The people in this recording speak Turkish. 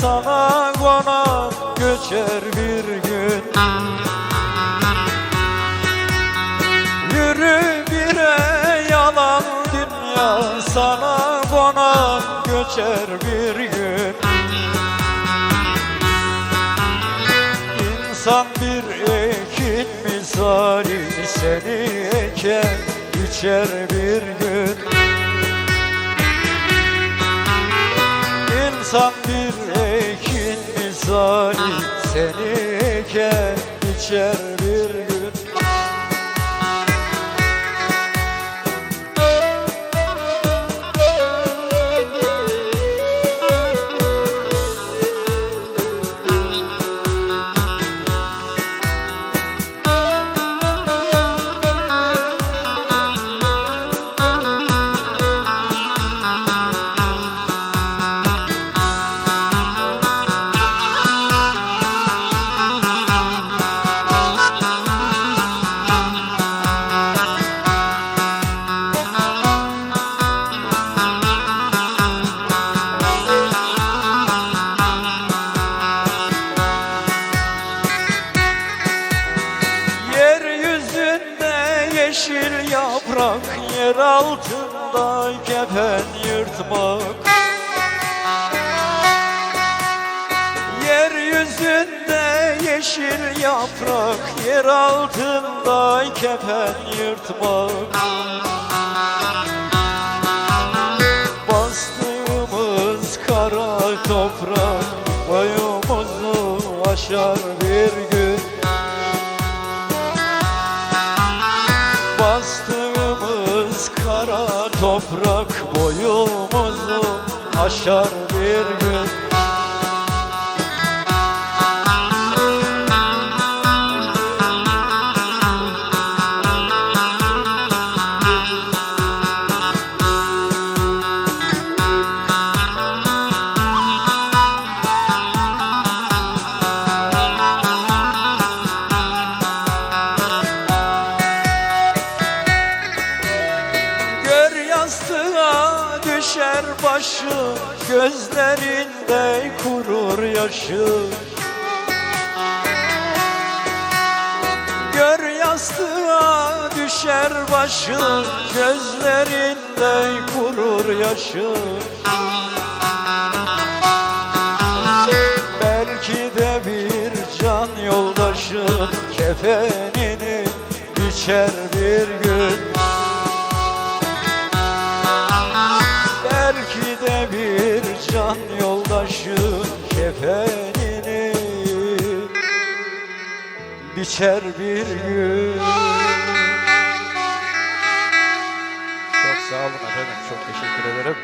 sana konak göçer bir gün. Yürü bire yalan dünya sana konak göçer bir gün. İnsan bir ekin misali seni eken biçer bir gün. İnsan bir misali seni eken biçer yeşil yaprak Yer altında kefen yırtmak. Yeryüzünde yeşil yaprak Yer altında kefen yırtmak. Bastığımız kara toprak Boyumuzu aşar bir gün Bastığımız kara toprak boyumuzu aşar bir gün düşer başı Gözlerinde kurur yaşı. Gör yastığa düşer başı Gözlerinde kurur yaşı. Belki de bir can yoldaşın Kefenini biçer bir gün kefenini biçer bir gün. Çok sağ olun efendim. Çok teşekkür ederim.